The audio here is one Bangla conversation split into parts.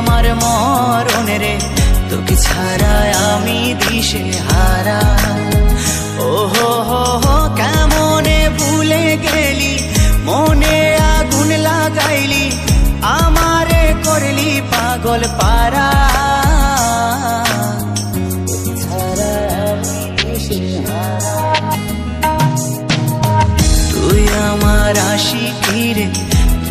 আমার মরণ তোকে ছাড়া আমি দিশে হারা। ও হো হো হো কেমনে ভুলে গেলি, মনে আগুন লাগাইলি, আমারে করলি পাগল পারা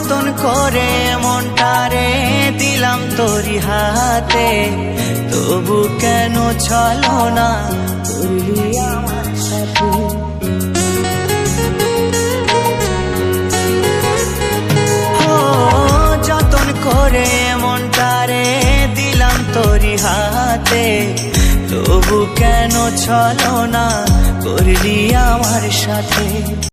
যতন করে মনটারে দিলাম তোরি হাতে। তবু কেন চলো না করলি যতন করে মনটারে দিলাম তোরি হাতে। তবু কেন চলো না করলি আমার সাথে?